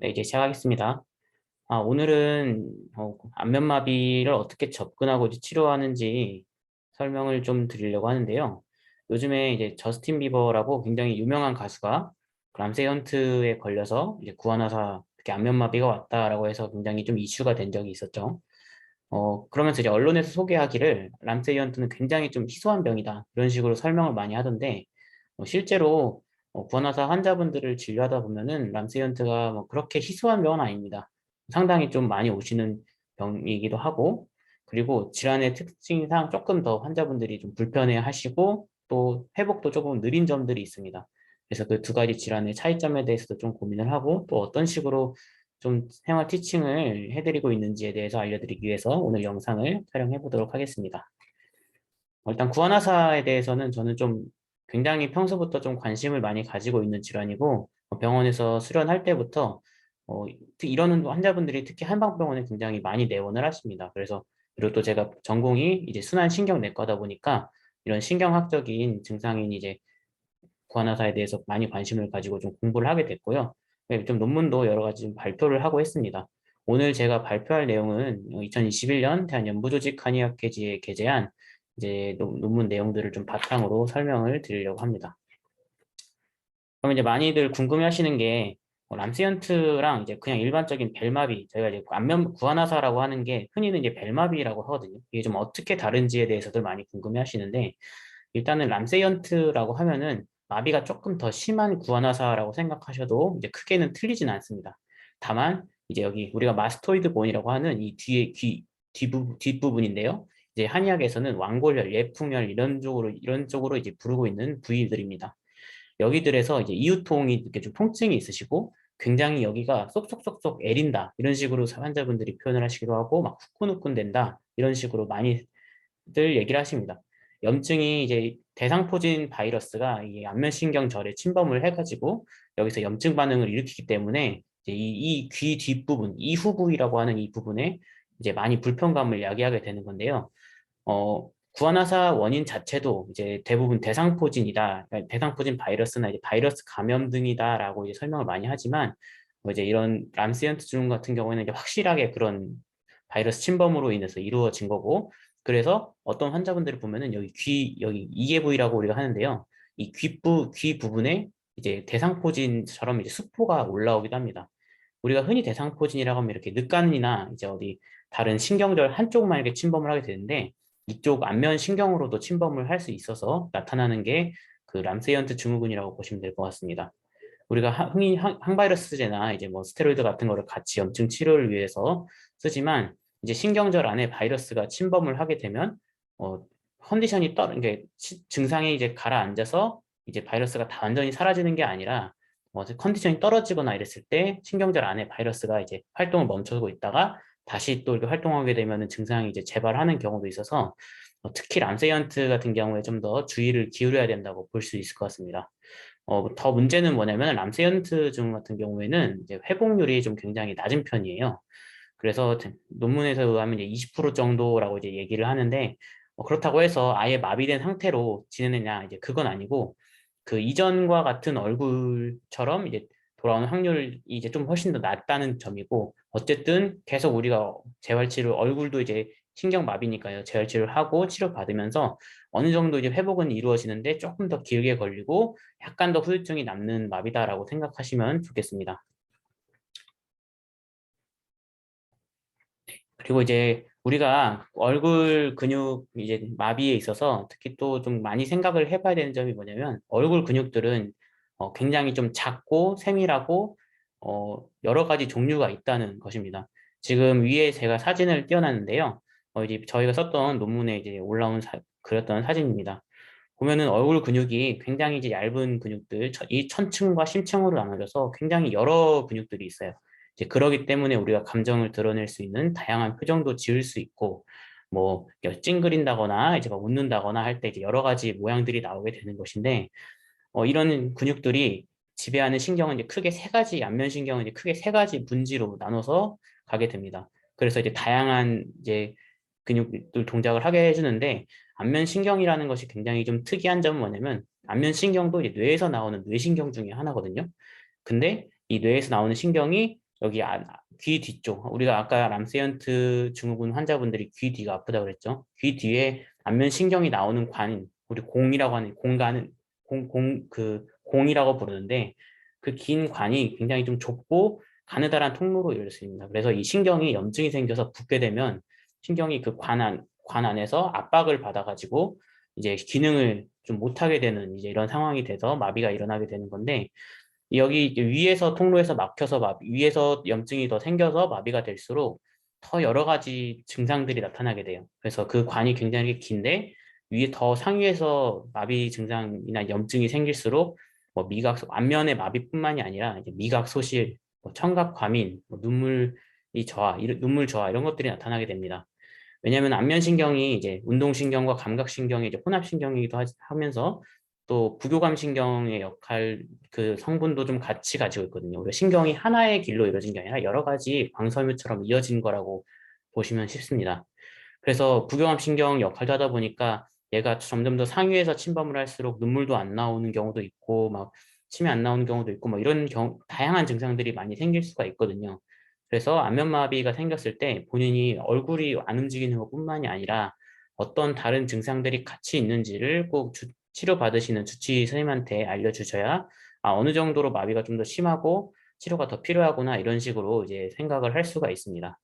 네, 이제 시작하겠습니다. 아, 오늘은 어, 안면마비를 어떻게 접근하고 치료하는지 설명을 좀 드리려고 하는데요. 요즘에 이제 저스틴 비버라고 굉장히 유명한 가수가 람세 헌트에 걸려서 이제 구안화사 특히 안면마비가 왔다라고 해서 굉장히 좀 이슈가 된 적이 있었죠. 어, 그러면서 이제 언론에서 소개하기를 람세 헌트는 굉장히 좀 희소한 병이다 이런 식으로 설명을 많이 하던데 어, 실제로 어, 구안화사 환자분들을 진료하다 보면은 람세이언트가 뭐 그렇게 희소한 병은 아닙니다. 상당히 좀 많이 오시는 병이기도 하고 그리고 질환의 특징상 조금 더 환자분들이 좀 불편해 하시고 또 회복도 조금 느린 점들이 있습니다. 그래서 그 두 가지 질환의 차이점에 대해서도 좀 고민을 하고 또 어떤 식으로 좀 생활 티칭을 해드리고 있는지에 대해서 알려드리기 위해서 오늘 영상을 촬영해 보도록 하겠습니다. 어, 일단 구안화사에 대해서는 저는 좀 굉장히 평소부터 좀 관심을 많이 가지고 있는 질환이고 어, 병원에서 수련할 때부터 어, 이러는 환자분들이 특히 한방병원에 굉장히 많이 내원을 하십니다. 그래서 그리고 또 제가 전공이 이제 순환신경내과다 보니까 이런 신경학적인 증상인 이제 구안화사에 대해서 많이 관심을 가지고 좀 공부를 하게 됐고요. 네, 좀 논문도 여러 가지 좀 발표를 하고 했습니다. 오늘 제가 발표할 내용은 2021년 대한연부조직 한의학회지에 게재한 이제 논문 내용들을 좀 바탕으로 설명을 드리려고 합니다. 그럼 이제 많이들 궁금해 하시는 게뭐 람시언트랑 이제 그냥 일반적인 벨마비 저희가 이제 안면 구안화사라고 하는 게 흔히는 이제 벨마비라고 하거든요. 이게 좀 어떻게 다른지에 대해서들 많이 궁금해 하시는데 일단은 람세이언트라고 하면은 마비가 조금 더 심한 구안화사라고 생각하셔도 이제 크게는 틀리진 않습니다. 다만 이제 여기 우리가 마스토이드 본이라고 하는 이 뒤에 귀 뒷부, 뒷부분인데요. 이제 한의학에서는 왕골혈, 예풍혈 이런 쪽으로 이런 쪽으로 이제 부르고 있는 부위들입니다. 여기들에서 이제 이유통이 이렇게 좀 통증이 있으시고 굉장히 여기가 쏙쏙쏙쏙 애린다 이런 식으로 환자분들이 표현을 하시기도 하고 막 후끈후끈 된다 이런 식으로 많이들 얘기를 하십니다. 염증이 이제 대상포진 바이러스가 이 안면신경절에 침범을 해가지고 여기서 염증 반응을 일으키기 때문에 이귀 뒷부분, 이후 부위라고 하는 이 부분에 이제 많이 불편감을 야기하게 되는 건데요. 어, 구안화사 원인 자체도 이제 대부분 대상포진이다, 그러니까 대상포진 바이러스나 이제 바이러스 감염 등이다라고 이제 설명을 많이 하지만 뭐 이제 이런 람시언트증 같은 경우에는 이제 확실하게 그런 바이러스 침범으로 인해서 이루어진 거고 그래서 어떤 환자분들을 보면은 여기 귀 여기 이계 부위라고 우리가 하는데요. 이 귓부 귀 부분에 이제 대상포진처럼 이제 수포가 올라오기도 합니다. 우리가 흔히 대상포진이라고 하면 이렇게 늑간이나 이제 어디 다른 신경절 한쪽만 이렇게 침범을 하게 되는데 이쪽 안면 신경으로도 침범을 할 수 있어서 나타나는 게 그 람세이언트 증후군이라고 보시면 될 것 같습니다. 우리가 흔히 항바이러스제나 이제 뭐 스테로이드 같은 거를 같이 염증 치료를 위해서 쓰지만 이제 신경절 안에 바이러스가 침범을 하게 되면 어 컨디션이 떨 이게 증상이 이제 가라앉아서 이제 바이러스가 다 완전히 사라지는 게 아니라 뭐 컨디션이 떨어지거나 이랬을 때 신경절 안에 바이러스가 이제 활동을 멈춰고 있다가 다시 또 이렇게 활동하게 되면 증상이 이제 재발하는 경우도 있어서 어, 특히 람세이언트 같은 경우에 좀 더 주의를 기울여야 된다고 볼 수 있을 것 같습니다. 어, 더 문제는 뭐냐면 람세이언트 증 같은 경우에는 이제 회복률이 좀 굉장히 낮은 편이에요. 그래서 논문에서 의하면 이제 20% 정도라고 이제 얘기를 하는데 어, 그렇다고 해서 아예 마비된 상태로 지내느냐 이제 그건 아니고 그 이전과 같은 얼굴처럼 이제 돌아오는 확률이 이제 좀 훨씬 더 낮다는 점이고 어쨌든 계속 우리가 재활치료 얼굴도 이제 신경마비니까요 재활치료를 하고 치료받으면서 어느 정도 이제 회복은 이루어지는데 조금 더 길게 걸리고 약간 더 후유증이 남는 마비다라고 생각하시면 좋겠습니다. 그리고 이제 우리가 얼굴 근육 이제 마비에 있어서 특히 또 좀 많이 생각을 해봐야 되는 점이 뭐냐면 얼굴 근육들은 어, 굉장히 좀 작고 세밀하고 어, 여러 가지 종류가 있다는 것입니다. 지금 위에 제가 사진을 띄워놨는데요. 어, 이제 저희가 썼던 논문에 이제 올라온 사, 그렸던 사진입니다. 보면은 얼굴 근육이 굉장히 이제 얇은 근육들, 이 천층과 심층으로 나눠져서 굉장히 여러 근육들이 있어요. 이제 그러기 때문에 우리가 감정을 드러낼 수 있는 다양한 표정도 지을 수 있고, 뭐 찡그린다거나 이제 웃는다거나 할 때 이제 여러 가지 모양들이 나오게 되는 것인데, 어, 이런 근육들이 지배하는 신경은 이제 크게 세 가지 안면 신경은 이제 크게 세 가지 분지로 나눠서 가게 됩니다. 그래서 이제 다양한 이제 근육들 동작을 하게 해주는데 안면 신경이라는 것이 굉장히 좀 특이한 점은 뭐냐면 안면 신경도 이제 뇌에서 나오는 뇌신경 중에 하나거든요. 근데 이 뇌에서 나오는 신경이 여기 안- 귀 뒤쪽 우리가 아까 람세이언트 증후군 환자분들이 귀 뒤가 아프다고 그랬죠. 귀 뒤에 안면 신경이 나오는 관 우리 공이라고 하는 공간은 공 공 그 공이라고 부르는데 그 긴 관이 굉장히 좀 좁고 가느다란 통로로 이루어집니다. 그래서 이 신경이 염증이 생겨서 붓게 되면 신경이 그 관 안, 관 안에서 압박을 받아가지고 이제 기능을 좀 못하게 되는 이제 이런 상황이 돼서 마비가 일어나게 되는 건데 여기 위에서 통로에서 막혀서 마비, 위에서 염증이 더 생겨서 마비가 될수록 더 여러 가지 증상들이 나타나게 돼요. 그래서 그 관이 굉장히 긴데 위에 더 상위에서 마비 증상이나 염증이 생길수록 뭐 미각 소- 안면의 마비뿐만이 아니라 이제 미각 소실, 뭐 청각 과민, 뭐 눈물이 저하, 이런- 눈물 저하 이런 것들이 나타나게 됩니다. 왜냐하면 안면 신경이 이제 운동 신경과 감각 신경의 이제 혼합 신경이기도 하- 하면서 또 부교감 신경의 역할 그 성분도 좀 같이 가지고 있거든요. 우리가 신경이 하나의 길로 이루어진 게 아니라 여러 가지 광섬유처럼 이어진 거라고 보시면 쉽습니다. 그래서 부교감 신경 역할도 하다 보니까 얘가 점점 더 상위에서 침범을 할수록 눈물도 안 나오는 경우도 있고 막 침이 안 나오는 경우도 있고 뭐 이런 경 다양한 증상들이 많이 생길 수가 있거든요. 그래서 안면마비가 생겼을 때 본인이 얼굴이 안 움직이는 것뿐만이 아니라 어떤 다른 증상들이 같이 있는지를 꼭 주- 치료받으시는 주치의 선생님한테 알려주셔야 아, 어느 정도로 마비가 좀 더 심하고 치료가 더 필요하구나 이런 식으로 이제 생각을 할 수가 있습니다.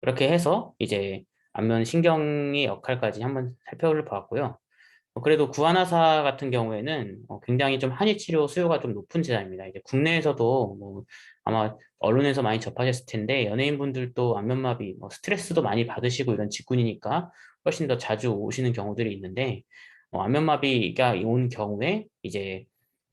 그렇게 해서 이제 안면 신경의 역할까지 한번 살펴볼 보았고요. 어, 그래도 구안화사 같은 경우에는 어, 굉장히 좀 한의 치료 수요가 좀 높은 재단입니다. 이제 국내에서도 뭐 아마 언론에서 많이 접하셨을 텐데 연예인분들도 안면마비, 뭐 스트레스도 많이 받으시고 이런 직군이니까 훨씬 더 자주 오시는 경우들이 있는데 어, 안면마비가 온 경우에 이제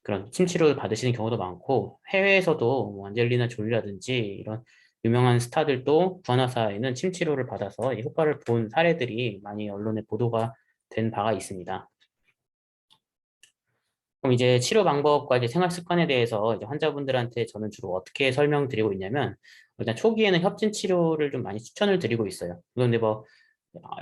그런 침치료를 받으시는 경우도 많고 해외에서도 뭐 안젤리나 졸리라든지 이런 유명한 스타들도 구안화사에는 침치료를 받아서 이 효과를 본 사례들이 많이 언론에 보도가 된 바가 있습니다. 그럼 이제 치료 방법과 이제 생활 습관에 대해서 이제 환자분들한테 저는 주로 어떻게 설명드리고 있냐면 일단 초기에는 협진 치료를 좀 많이 추천을 드리고 있어요. 그런데 뭐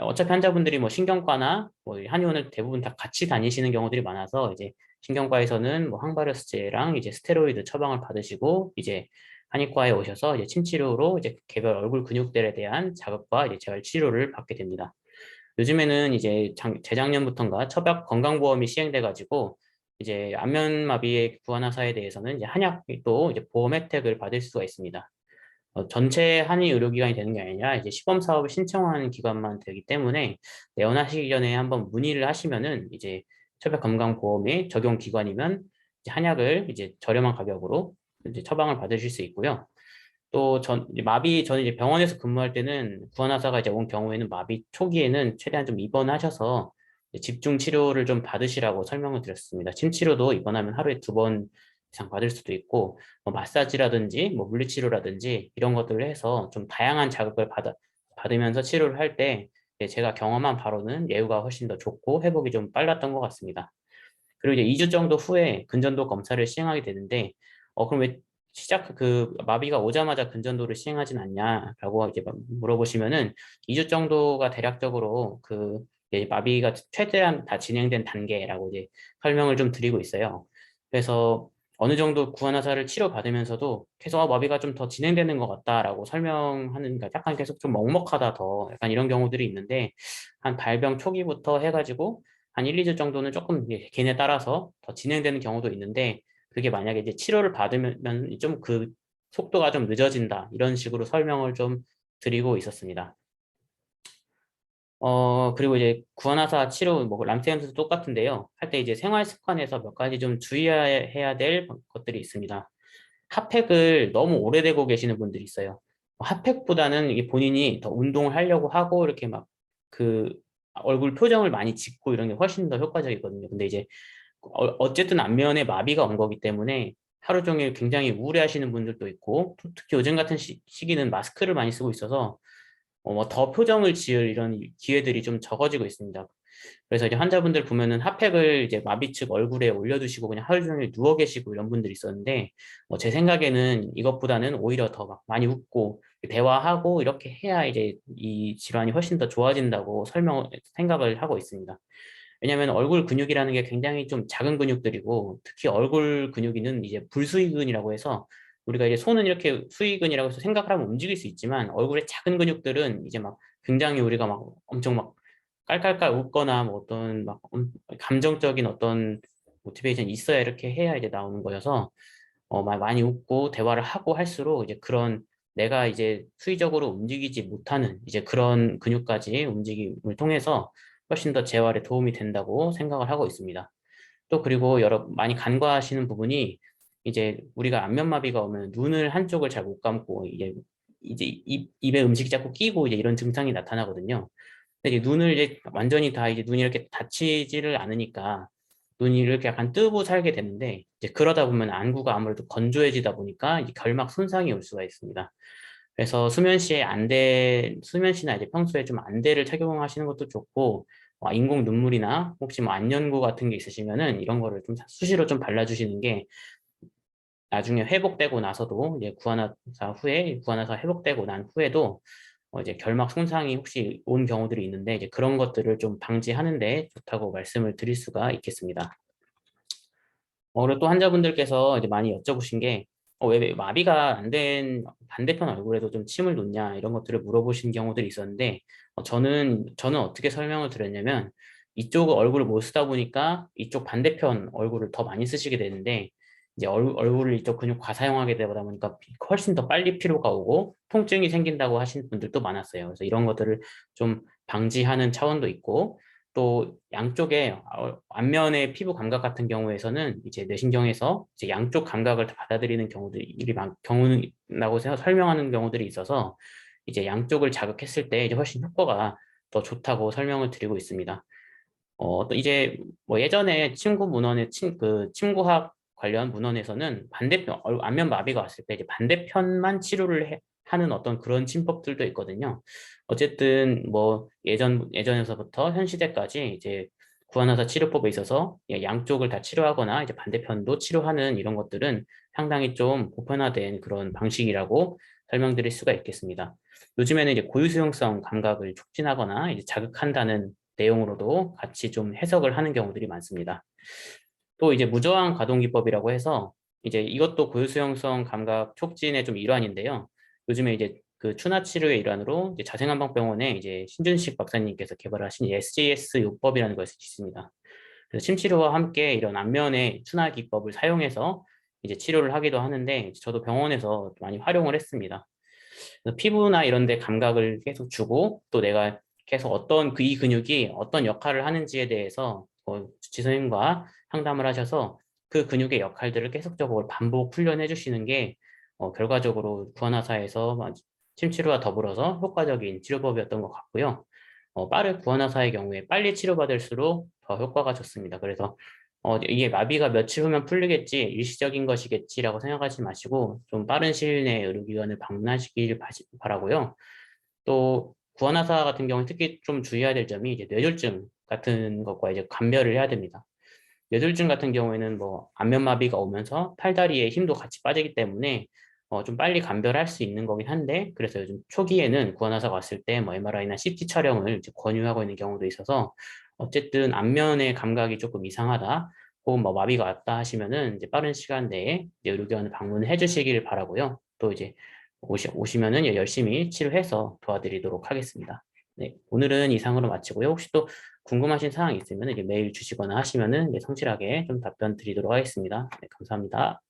어차피 환자분들이 뭐 신경과나 뭐 한의원을 대부분 다 같이 다니시는 경우들이 많아서 이제 신경과에서는 뭐 항바이러스제랑 이제 스테로이드 처방을 받으시고 이제 한의과에 오셔서 이제 침치료로 이제 개별 얼굴 근육들에 대한 자극과 이제 재활 치료를 받게 됩니다. 요즘에는 이제 장, 재작년부터인가 처박 건강보험이 시행돼 가지고 이제 안면마비의 구안화사에 대해서는 이제 한약도 이제 보험 혜택을 받을 수가 있습니다. 어, 전체 한의 의료기관이 되는 게 아니라 이제 시범 사업을 신청하는 기관만 되기 때문에 내원하시기 전에 한번 문의를 하시면은 이제 처박 건강보험의 적용 기관이면 이제 한약을 이제 저렴한 가격으로 이제 처방을 받으실 수 있고요. 또 전 마비 저는 이제 병원에서 근무할 때는 구안화사가 이제 온 경우에는 마비 초기에는 최대한 좀 입원하셔서 집중 치료를 좀 받으시라고 설명을 드렸습니다. 침 치료도 입원하면 하루에 두 번 이상 받을 수도 있고 뭐 마사지라든지 뭐 물리치료라든지 이런 것들을 해서 좀 다양한 자극을 받아 받으면서 치료를 할 때 제가 경험한 바로는 예후가 훨씬 더 좋고 회복이 좀 빨랐던 것 같습니다. 그리고 이제 2주 정도 후에 근전도 검사를 시행하게 되는데 어 그럼 왜 시작 그 마비가 오자마자 근전도를 시행하진 않냐라고 이제 물어보시면은 2주 정도가 대략적으로 그 마비가 최대한 다 진행된 단계라고 이제 설명을 좀 드리고 있어요. 그래서 어느 정도 구안화사를 치료받으면서도 계속 아, 마비가 좀 더 진행되는 것 같다라고 설명하는 게 약간 계속 좀 먹먹하다 더 약간 이런 경우들이 있는데 한 발병 초기부터 해가지고 한 1, 2주 정도는 조금 개인에 따라서 더 진행되는 경우도 있는데 그게 만약에 이제 치료를 받으면 좀 그 속도가 좀 늦어진다 이런 식으로 설명을 좀 드리고 있었습니다. 어 그리고 이제 구안화사 치료 뭐 람세현도 똑같은데요. 할 때 이제 생활 습관에서 몇 가지 좀 주의해야 될 것들이 있습니다. 핫팩을 너무 오래되고 계시는 분들이 있어요. 핫팩보다는 이게 본인이 더 운동을 하려고 하고 이렇게 막 그 얼굴 표정을 많이 짓고 이런 게 훨씬 더 효과적이거든요. 근데 이제 어, 어쨌든 안면에 마비가 온 거기 때문에 하루 종일 굉장히 우울해하시는 분들도 있고 특히 요즘 같은 시, 기는 마스크를 많이 쓰고 있어서 어, 뭐더 표정을 지을 이런 기회들이 좀 적어지고 있습니다. 그래서 이제 환자분들 보면은 핫팩을 이제 마비 측 얼굴에 올려두시고 그냥 하루 종일 누워 계시고 이런 분들이 있었는데 어, 제 생각에는 이것보다는 오히려 더 막 많이 웃고 대화하고 이렇게 해야 이제 이 질환이 훨씬 더 좋아진다고 설명 생각을 하고 있습니다. 왜냐하면 얼굴 근육이라는 게 굉장히 좀 작은 근육들이고 특히 얼굴 근육이는 이제 불수의근이라고 해서 우리가 이제 손은 이렇게 수익근이라고 해서 생각을 하면 움직일 수 있지만 얼굴의 작은 근육들은 이제 막 굉장히 우리가 막 엄청 막 깔깔깔 웃거나 뭐 어떤 막 음, 감정적인 어떤 모티베이션이 있어야 이렇게 해야 이제 나오는 거여서 어, 마- 많이 웃고 대화를 하고 할수록 이제 그런 내가 이제 수의적으로 움직이지 못하는 이제 그런 근육까지 움직임을 통해서 훨씬 더 재활에 도움이 된다고 생각을 하고 있습니다. 또 그리고 여러 많이 간과하시는 부분이 이제 우리가 안면마비가 오면 눈을 한쪽을 잘 못 감고 이제 이제 입, 입에 음식이 자꾸 끼고 이제 이런 증상이 나타나거든요. 근데 이제 눈을 이제 완전히 다 이제 눈이 이렇게 닫히지를 않으니까 눈이 이렇게 약간 뜨고 살게 되는데 이제 그러다 보면 안구가 아무래도 건조해지다 보니까 결막 손상이 올 수가 있습니다. 그래서 수면 시에 안대 수면 시나 이제 평소에 좀 안대를 착용하시는 것도 좋고 어, 인공 눈물이나 혹시 뭐 안연고 같은 게 있으시면은 이런 거를 좀 수시로 좀 발라주시는 게 나중에 회복되고 나서도 이제 구안화사 후에 구안화사 회복되고 난 후에도 어 이제 결막 손상이 혹시 온 경우들이 있는데 이제 그런 것들을 좀 방지하는데 좋다고 말씀을 드릴 수가 있겠습니다. 어, 그리고 또 환자분들께서 이제 많이 여쭤보신 게 어, 왜 마비가 안 된 반대편 얼굴에도 좀 침을 놓냐 이런 것들을 물어보신 경우들이 있었는데 어, 저는 저는 어떻게 설명을 드렸냐면 이쪽 얼굴을 못 쓰다 보니까 이쪽 반대편 얼굴을 더 많이 쓰시게 되는데 이제 얼, 얼굴을 이쪽 근육 과사용하게 되다 보니까 훨씬 더 빨리 피로가 오고 통증이 생긴다고 하시는 분들도 많았어요. 그래서 이런 것들을 좀 방지하는 차원도 있고 또 양쪽에 어, 안면의 피부 감각 같은 경우에서는 이제 뇌신경에서 이제 양쪽 감각을 다 받아들이는 경우들이 많 경우라고 설명하는 경우들이 있어서 이제 양쪽을 자극했을 때 이제 훨씬 효과가 더 좋다고 설명을 드리고 있습니다. 어, 또 이제 뭐 예전에 친구 문헌의 친, 그 침구학 관련 문헌에서는 반대편 안면 마비가 왔을 때 이제 반대편만 치료를 해, 하는 어떤 그런 침법들도 있거든요. 어쨌든 뭐 예전 예전에서부터 현 시대까지 이제 구안화사 치료법에 있어서 양쪽을 다 치료하거나 이제 반대편도 치료하는 이런 것들은 상당히 좀 보편화된 그런 방식이라고 설명드릴 수가 있겠습니다. 요즘에는 이제 고유 수용성 감각을 촉진하거나 이제 자극한다는 내용으로도 같이 좀 해석을 하는 경우들이 많습니다. 또 이제 무저항 가동 기법이라고 해서 이제 이것도 고유 수용성 감각 촉진의 좀 일환인데요. 요즘에 이제 그 추나 치료의 일환으로 자생한방병원에 이제 신준식 박사님께서 개발하신 SJS 요법이라는 것이 있습니다. 그래서 침치료와 함께 이런 안면의 추나 기법을 사용해서 이제 치료를 하기도 하는데 저도 병원에서 많이 활용을 했습니다. 피부나 이런 데 감각을 계속 주고 또 내가 계속 어떤 그 이 근육이 어떤 역할을 하는지에 대해서 어, 주치선생님과 상담을 하셔서 그 근육의 역할들을 계속적으로 반복 훈련해 주시는 게 어, 결과적으로 구안화사에서 침치료와 더불어서 효과적인 치료법이었던 것 같고요. 어, 빠른 구안화사의 경우에 빨리 치료받을수록 더 효과가 좋습니다. 그래서 어, 이게 마비가 며칠 후면 풀리겠지, 일시적인 것이겠지라고 생각하지 마시고 좀 빠른 시일 내에 의료기관을 방문하시길 바라고요. 또 구안화사 같은 경우 특히 좀 주의해야 될 점이 이제 뇌졸중 같은 것과 이제 감별을 해야 됩니다. 뇌졸중 같은 경우에는 뭐 안면마비가 오면서 팔다리에 힘도 같이 빠지기 때문에 어, 좀 빨리 감별할 수 있는 거긴 한데 그래서 요즘 초기에는 구안화사가 왔을 때 뭐 MRI나 CT 촬영을 권유하고 있는 경우도 있어서 어쨌든 안면의 감각이 조금 이상하다 혹은 뭐 마비가 왔다 하시면은 이제 빠른 시간 내에 의료기관을 방문해 주시길 바라고요. 또 이제 오시, 오시면은 열심히 치료해서 도와드리도록 하겠습니다. 네, 오늘은 이상으로 마치고요. 혹시 또 궁금하신 사항이 있으면 메일 주시거나 하시면은 성실하게 좀 답변 드리도록 하겠습니다. 네, 감사합니다.